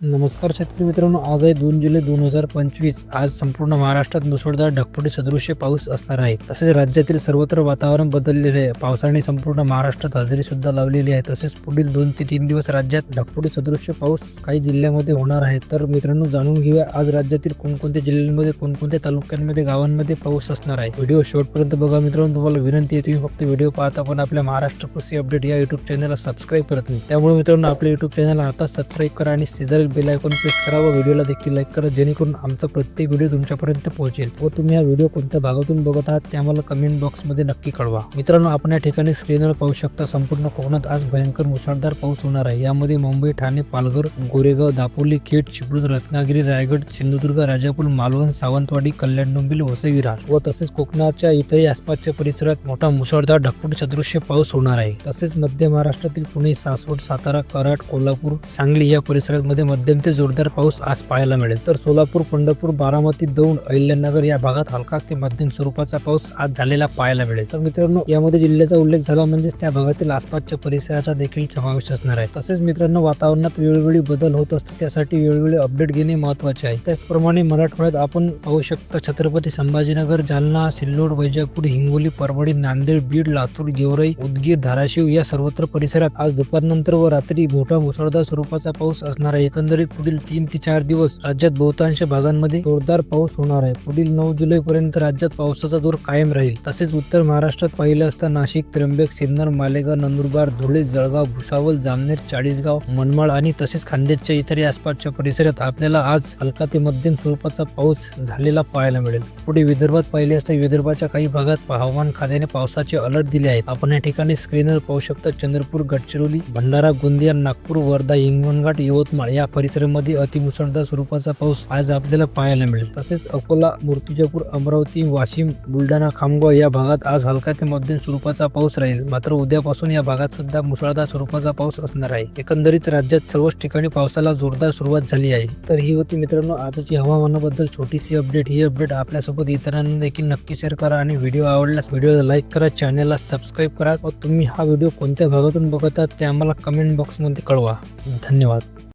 नमस्कार शेतकरी मित्रांनो आज आहे दोन जुलै दोन हजार पंचवीस. आज संपूर्ण महाराष्ट्रात मुसळधार ढगफुटी सदृश्य पाऊस असणार आहे. तसेच राज्यातील सर्वत्र वातावरण बदललेले आहे. पावसाने संपूर्ण महाराष्ट्रात हजेरी सुद्धा लावलेली आहे. तसेच पुढील दोन ते तीन दिवस राज्यात ढगफुटी सदृश्य पाऊस काही जिल्ह्यामध्ये होणार आहे. तर मित्रांनो जाणून घेऊया आज राज्यातील कोणकोणत्या जिल्ह्यांमध्ये कोणकोणत्या तालुक्यांमध्ये गावांमध्ये पाऊस असणार आहे. व्हिडिओ शेवटपर्यंत बघा मित्रांनो तुम्हाला विनंती आहे तुम्ही फक्त व्हिडिओ पाहता पण आपल्या महाराष्ट्र कृषी अपडेट या युट्यूब चॅनलला सबस्क्राईब करत नाही. त्यामुळे मित्रांनो आपल्या युट्यूब चॅनलला आता सबस्क्राईब करा आणि शेजारी बेल आयकॉन प्रेस करा व व्हिडिओला देखील लाईक करा जेणेकरून आमचा प्रत्येक व्हिडिओ तुमच्यापर्यंत पोहोचेल व तुम्ही हा व्हिडिओ कोणत्या भागातून बघत आहात ते आम्हाला कमेंट बॉक्समध्ये नक्की कळवा. मित्रांनो आपण या ठिकाणी स्क्रीनवर पाहू शकता संपूर्ण कोकणात आज भयंकर मुसळधार पाऊस होणार आहे. यामध्ये मुंबई ठाणे पालघर गोरेगाव दापोली खेड चिपळूण रत्नागिरी रायगड सिंधुदुर्ग राजापूर मालवण सावंतवाडी कल्याण डोंबिवली वसई विरार. व तसेच कोकणाच्या इतरही आसपासच्या परिसरात मोठा मुसळधार ढगफुटी सदृश्य पाऊस होणार आहे. तसेच मध्य महाराष्ट्रातील पुणे सासवड सातारा कराड कोल्हापूर सांगली या परिसरामध्ये मध्यम ते जोरदार पाऊस आज पाहायला मिळेल. तर सोलापूर पंढरपूर बारामती दौंड अहिल्यानगर या भागात हलका ते मध्यम स्वरूपाचा पाऊस आज झालेला पाहायला मिळेल. तर मित्रांनो यामध्ये जिल्ह्याचा उल्लेख झाला म्हणजेच त्या भागातील आसपासच्या परिसराचा देखील समावेश असणार आहे. तसेच मित्रांनो वातावरणात वेळोवेळी बदल होत असते त्यासाठी वेळोवेळी अपडेट घेणे महत्त्वाचे आहे. त्याचप्रमाणे मराठवाड्यात आपण पाहू शकता छत्रपती संभाजीनगर जालना सिल्लोड वैजापूर हिंगोली परभणी नांदेड बीड लातूर गेवराई उदगीर धाराशिव या सर्वत्र परिसरात आज दुपारनंतर व रात्री मोठा मुसळधार स्वरूपाचा पाऊस असणार आहे. एकंदरीत पुढील तीन ते चार दिवस राज्यात बहुतांश भागांमध्ये जोरदार पाऊस होणार आहे. पुढील नऊ जुलै पर्यंत राज्यात पावसाचा जोर कायम राहील. तसेच उत्तर महाराष्ट्रात पाहिलं असता नाशिक त्र्यंबक सिन्नर मालेगाव नंदुरबार धुळे जळगाव भुसावळ जामनेर चाळीसगाव मनमाड आणि तसेच खान्देशच्या इतरही आसपासच्या परिसरात आपल्याला आज हलका ते मध्यम स्वरूपाचा पाऊस झालेला पाहायला मिळेल. पुढे विदर्भात पाहिले असता विदर्भाच्या काही भागात हवामान खात्याने पावसाचे अलर्ट दिले आहेत. आपण या ठिकाणी स्क्रीनवर पाहू शकता चंद्रपूर गडचिरोली भंडारा गोंदिया नागपूर वर्धा हिंगणघाट यवतमाळ या परिसरामध्ये अतिमुसळधार स्वरूपाचा पाऊस आज आपल्याला पाहायला मिळेल. तसेच अकोला मूर्तिजापूर अमरावती वाशिम बुलढाणा खामगाव या भागात आज हलका ते मध्यम स्वरूपाचा पाऊस राहील. मात्र उद्यापासून या भागात सुद्धा मुसळधार स्वरूपाचा पाऊस असणार आहे. एकंदरीत राज्यात सर्वच ठिकाणी पावसाला जोरदार सुरुवात झाली आहे. तर ही होती मित्रांनो आजची हवामानाबद्दल छोटीशी अपडेट. ही अपडेट आपल्यासोबत इतरांना देखील नक्की शेअर करा आणि व्हिडिओ आवडल्यास व्हिडिओला लाईक करा चॅनलला सबस्क्राईब करा. व तुम्ही हा व्हिडिओ कोणत्या भागातून बघत आहात ते आम्हाला कमेंट बॉक्समध्ये कळवा. धन्यवाद.